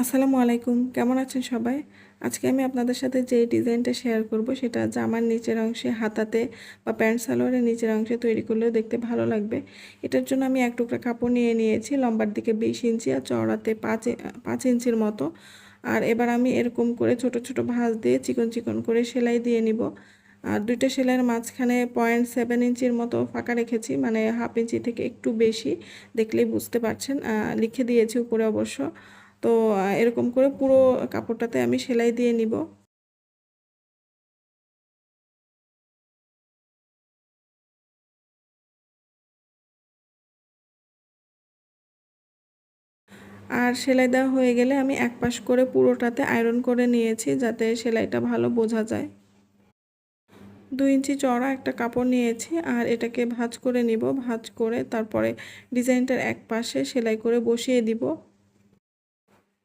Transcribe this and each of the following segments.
আসসালামু আলাইকুম, কেমন আছেন সবাই? আজকে আমি আপনাদের সাথে যে ডিজাইনটা শেয়ার করব, সেটা জামার নিচের অংশে, হাতাতে বা প্যান্ট সালোয়ারের নিচের অংশে তৈরি করলেও দেখতে ভালো লাগবে। এটার জন্য আমি এক টুকরা কাপড় নিয়ে নিয়েছি, লম্বার দিকে বিশ ইঞ্চি আর চওড়াতে পাঁচ পাঁচ ইঞ্চির মতো। আর এবার আমি এরকম করে ছোট ছোট ভাঁজ দিয়ে চিকন চিকন করে সেলাই দিয়ে নিব। আর দুইটা সেলাইয়ের মাঝখানে পয়েন্ট সেভেন ইঞ্চির মতো ফাঁকা রেখেছি মানে হাফ ইঞ্চি থেকে একটু বেশি, দেখলেই বুঝতে পারছেন। লিখে দিয়েছি উপরে অবশ্য। তো এরকম করে পুরো কাপড়টাতে আমি সেলাই দিয়ে নিব। আর সেলাই দেওয়া হয়ে গেলে আমি এক পাশ করে পুরোটাতে আয়রন করে নিয়েছি যাতে সেলাইটা ভালো বোঝা যায়। দুই ইঞ্চি চড়া একটা কাপড় নিয়েছি আর এটাকে ভাঁজ করে নিব, ভাঁজ করে তারপরে ডিজাইনটার এক পাশে সেলাই করে বসিয়ে দিব।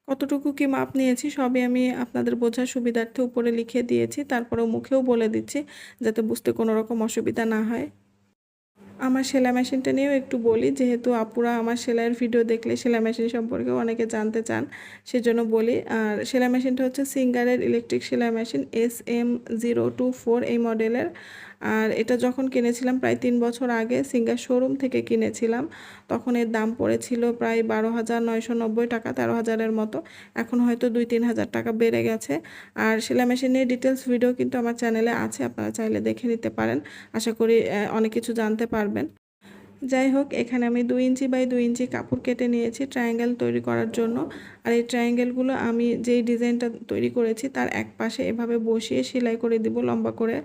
কতটুকু কি মাপ নিয়েছি সবই আমি আপনাদের বোঝার সুবিধার্থে উপরে লিখে দিয়েছি, তারপরেও মুখেও বলে দিচ্ছি যাতে বুঝতে কোনো রকম অসুবিধা না হয়। আমার সেলাই মেশিনটা নিয়েও একটু বলি, যেহেতু আপুরা আমার সেলাইয়ের ভিডিও দেখলে সেলাই মেশিন সম্পর্কে অনেকে জানতে চান, সেজন্য বলি। আর সেলাই মেশিনটা হচ্ছে সিঙ্গারের ইলেকট্রিক সেলাই machine S M zero two four এই মডেলের আর এটা যখন কিনেছিলাম প্রায় তিন বছর আগে সিঙ্গার শোরুম থেকে কিনেছিলাম, তখন এর দাম পড়েছিল প্রায় বারো হাজার নয়শো নব্বই টাকা, তেরো হাজারের মতো। এখন হয়তো দুই তিন হাজার টাকা বেড়ে গেছে। আর সেলাই মেশিনের ডিটেলস ভিডিও কিন্তু আমার চ্যানেলে আছে, আপনারা চাইলে দেখে নিতে পারেন। আশা করি অনেক কিছু জানতে পারবেন। যাই হোক, এখানে আমি দুই ইঞ্চি বাই দুই ইঞ্চি কাপড় কেটে নিয়েছি ট্রায়াঙ্গেল তৈরি করার জন্য। আর এই ট্রায়াঙ্গেলগুলো আমি যেই ডিজাইনটা তৈরি করেছি, তার এক পাশে এভাবে বসিয়ে সেলাই করে দিব লম্বা করে।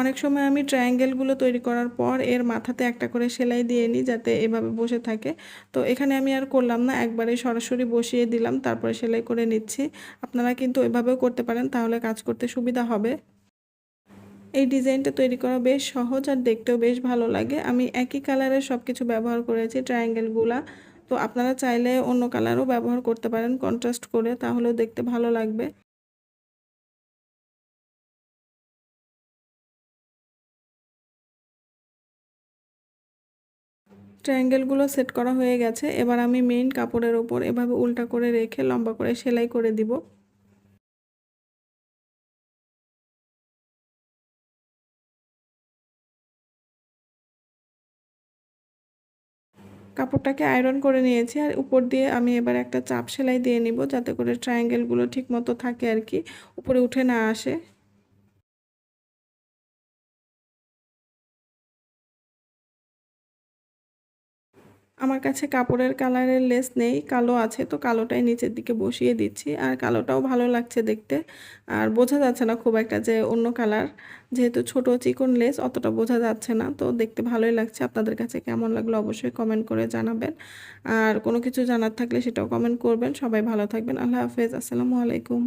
অনেক সময় আমি ট্রায়াঙ্গেলগুলো তৈরি করার পর এর মাথাতে একটা করে সেলাই দিয়ে নিই যাতে এভাবে বসে থাকে। তো এখানে আমি আর করলাম না, একবারে সরাসরি বসিয়ে দিলাম, তারপরে সেলাই করে নিচ্ছি। আপনারা কিন্তু এভাবেও করতে পারেন, তাহলে কাজ করতে সুবিধা হবে। এই ডিজাইনটা তৈরি করা বেশ সহজ আর দেখতেও বেশ ভালো লাগে। আমি একই কালারের সব কিছু ব্যবহার করেছি ট্রায়াঙ্গেলগুলা তো আপনারা চাইলে অন্য কালারও ব্যবহার করতে পারেন কন্ট্রাস্ট করে, তাহলেও দেখতে ভালো লাগবে। ট্রায়াঙ্গেলগুলো সেট করা হয়ে গেছে। এবার আমি মেইন কাপড়ের ওপর এভাবে উল্টা করে রেখে লম্বা করে সেলাই করে দিব। কাপড়টাকে আয়রন করে নিয়েছি আর উপর দিয়ে আমি এবার একটা চাপ সেলাই দিয়ে নিব যাতে করে ট্রায়াঙ্গেলগুলো ঠিক মতো থাকে আর কি, উপরে উঠে না আসে। আমার কাছে কাপড়ের কালারের লেস নেই, কালো আছে তো কালোটাই নিচের দিকে বসিয়ে দিচ্ছি। আর কালোটাও ভালো লাগছে দেখতে। আর বোঝা যাচ্ছে না খুব একটা যে অন্য কালার, যেহেতু ছোট চিকন লেস, অতটা বোঝা যাচ্ছে না। তো দেখতে ভালোই লাগছে। আপনাদের কাছে কেমন লাগল অবশ্যই কমেন্ট করে জানাবেন। আর কোনো কিছু জানার থাকলে সেটাও কমেন্ট করবেন। সবাই ভালো থাকবেন। আল্লাহ হাফেজ। আসসালামু আলাইকুম।